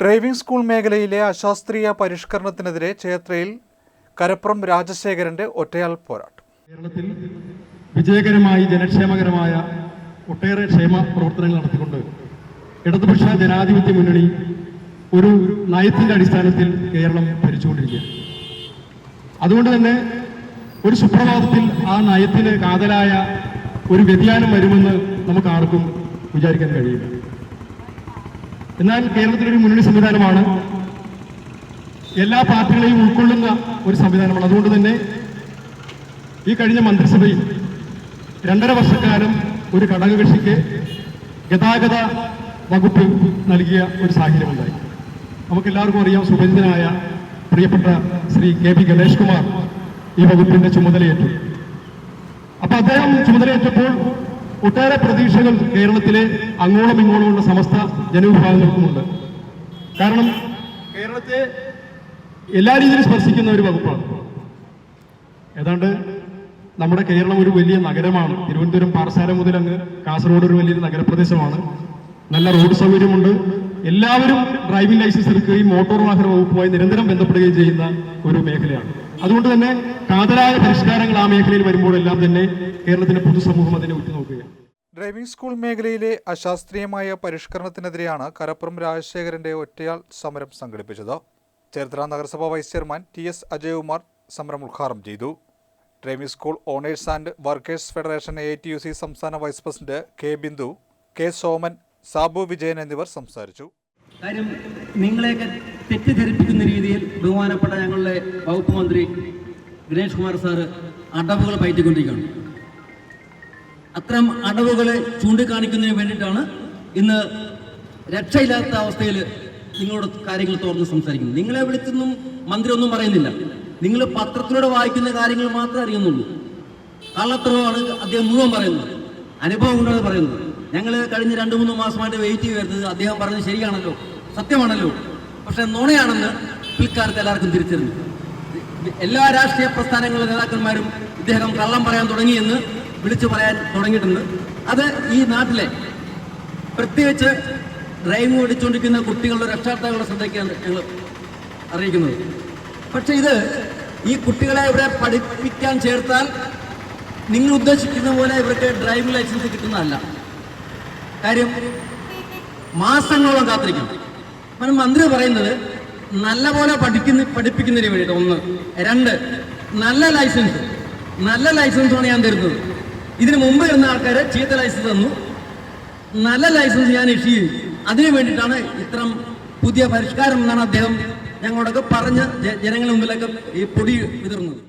Driving school മേഖലയിലെ അശാസ്ത്രീയ പരിഷ്കരണത്തിനെതിരെ ചേത്രയിൽ കരപ്പുറം രാജശേഖരന്റെ ഒറ്റയാൾ പോരാട്ടം. കേരളത്തിൽ വിജയകരമായി ജനക്ഷേമകരമായ ഒട്ടേറെ ക്ഷേമ പ്രവർത്തനങ്ങൾ നടത്തിക്കൊണ്ട് ഇടതുപക്ഷ ജനാധിപത്യ മുന്നണി ഒരു നയത്തിന്റെ അടിസ്ഥാനത്തിൽ കേരളം ഭരിച്ചുകൊണ്ടിരിക്കുകയാണ്. അതുകൊണ്ട് തന്നെ ഒരു സുപ്രഭാതത്തിൽ ആ നയത്തിന് കാതലായ ഒരു വ്യതിയാനം വരുമെന്ന് നമുക്ക് ആർക്കും വിചാരിക്കാൻ കഴിയില്ല. എന്നാൽ കേരളത്തിലൊരു മുന്നണി സംവിധാനമാണ്. എല്ലാ പാർട്ടികളെയും ഉൾക്കൊള്ളുന്ന ഒരു സംവിധാനമാണ്. അതുകൊണ്ട് തന്നെ ഈ കഴിഞ്ഞ മന്ത്രിസഭയിൽ രണ്ടര വർഷക്കാലം ഒരു ഘടകകക്ഷിക്ക് ഗതാഗത വകുപ്പ് നൽകിയ ഒരു സാഹചര്യമുണ്ടായി നമുക്ക് എല്ലാവർക്കും അറിയാം സുപരിചിതനായ പ്രിയപ്പെട്ട ശ്രീ കെ പി ഗണേഷ് കുമാർ ഈ വകുപ്പിന്റെ ചുമതലയേറ്റു. അപ്പൊ അദ്ദേഹം ചുമതലയേറ്റപ്പോൾ ഒട്ടേറെ പ്രതീക്ഷകൾ കേരളത്തിലെ അങ്ങോളം ഇങ്ങോളമുള്ള സമസ്ത ജനവിഭാഗങ്ങൾക്കുമുണ്ട്. കാരണം കേരളത്തെ എല്ലാ രീതിയിലും സ്പർശിക്കുന്ന ഒരു വകുപ്പാണ്. ഏതാണ്ട് നമ്മുടെ കേരളം ഒരു വലിയ നഗരമാണ്. തിരുവനന്തപുരം പാറശാല മുതൽ അങ്ങ് കാസർഗോഡ് ഒരു വലിയൊരു നഗരപ്രദേശമാണ്. നല്ല റോഡ് സൗകര്യമുണ്ട്. എല്ലാവരും ഡ്രൈവിംഗ് ലൈസൻസ് എടുക്കുകയും മോട്ടോർ വാഹന വകുപ്പുമായി നിരന്തരം ബന്ധപ്പെടുകയും ചെയ്യുന്ന ഒരു മേഖലയാണ്. അതുകൊണ്ട് തന്നെ കാതലായ പരിഷ്കാരങ്ങൾ ആ മേഖലയിൽ വരുമ്പോഴെല്ലാം തന്നെ കേരളത്തിന്റെ പൊതുസമൂഹം അതിനെ ഉറ്റുനോക്കുകയാണ്. ഡ്രൈവിംഗ് സ്കൂൾ മേഖലയിലെ അശാസ്ത്രീയമായ പരിഷ്കരണത്തിനെതിരെയാണ് കരപ്പുറം രാജശേഖരന്റെ ഒറ്റയാൾ സമരം സംഘടിപ്പിച്ചത്. ചേർത്തല നഗരസഭാ vice chairman T S Ajayakumar സമരം ഉദ്ഘാടനം ചെയ്തു. Driving school owners and workers federation A T U C സംസ്ഥാന vice president K Bindu K Soman Sabu Vijayan എന്നിവർ സംസാരിച്ചു. കാര്യം നിങ്ങളെയൊക്കെ തെറ്റിദ്ധരിപ്പിക്കുന്ന രീതിയിൽ ബഹുമാനപ്പെട്ട ഞങ്ങളുടെ വകുപ്പ് മന്ത്രി ഗണേഷ് കുമാർ സാറ് അടവുകൾ പയറ്റിക്കൊണ്ടിരിക്കുകയാണ്. അത്തരം അടവുകളെ ചൂണ്ടിക്കാണിക്കുന്നതിന് വേണ്ടിയിട്ടാണ് ഇന്ന് രക്ഷയില്ലാത്ത അവസ്ഥയിൽ നിങ്ങളോട് കാര്യങ്ങൾ തുറന്ന് സംസാരിക്കുന്നത് നിങ്ങളെ വിളിച്ചൊന്നും മന്ത്രി ഒന്നും പറയുന്നില്ല. നിങ്ങൾ പത്രത്തിലൂടെ വായിക്കുന്ന കാര്യങ്ങൾ മാത്രമേ അറിയുന്നുള്ളൂ. കള്ളത്തരമാണ് അദ്ദേഹം മുഴുവൻ പറയുന്നത്. അനുഭവം കൊണ്ടാണ് പറയുന്നത്. ഞങ്ങൾ കഴിഞ്ഞ രണ്ട് മൂന്ന് മാസമായിട്ട് വെയിറ്റ് ചെയ്യുമായിരുന്നത് അദ്ദേഹം പറഞ്ഞത് ശരിയാണല്ലോ സത്യമാണല്ലോ. പക്ഷെ നുണയാണെന്ന് പിൽക്കാലത്ത് എല്ലാവർക്കും തിരിച്ചറിഞ്ഞു. എല്ലാ രാഷ്ട്രീയ പ്രസ്ഥാനങ്ങളിലെ നേതാക്കന്മാരും ഇദ്ദേഹം കള്ളം പറയാൻ തുടങ്ങിയെന്ന് വിളിച്ചു പറയാൻ തുടങ്ങിയിട്ടുണ്ട്. അത് ഈ നാട്ടിലെ പ്രത്യേകിച്ച് ഡ്രൈവിംഗ് ഓടിച്ചുകൊണ്ടിരിക്കുന്ന കുട്ടികളുടെ രക്ഷാകർത്താക്കളുടെ ശ്രദ്ധയ്ക്കാണ് ഞങ്ങൾ അറിയിക്കുന്നത്. പക്ഷെ ഇത് ഈ കുട്ടികളെ ഇവിടെ പഠിപ്പിക്കാൻ ചേർത്താൽ നിങ്ങൾ ഉദ്ദേശിക്കുന്ന പോലെ ഇവർക്ക് ഡ്രൈവിംഗ് ലൈസൻസ് കിട്ടുന്നതല്ല. കാര്യം മാസങ്ങളോളം കാത്തിരിക്കണം. അപ്പം മന്ത്രി പറയുന്നത് നല്ല പോലെ പഠിക്കുന്ന പഠിപ്പിക്കുന്നതിന് വേണ്ടിയിട്ട് ഒന്ന് രണ്ട് നല്ല ലൈസൻസ് നല്ല ലൈസൻസാണ് ഞാൻ തരുന്നത്. ഇതിനു മുമ്പ് ഇരുന്ന ആൾക്കാർ ചീത്ത ലൈസൻസ് തന്നു. നല്ല ലൈസൻസ് ഞാൻ ഇഷ്യൂ ചെയ്യും അതിനു വേണ്ടിയിട്ടാണ് ഇത്തരം പുതിയ പരിഷ്കാരം എന്നാണ് അദ്ദേഹം ഞങ്ങളോടൊക്കെ പറഞ്ഞ് ജനങ്ങളുടെ മുമ്പിലൊക്കെ ഈ പൊടി വിതറുന്നത്.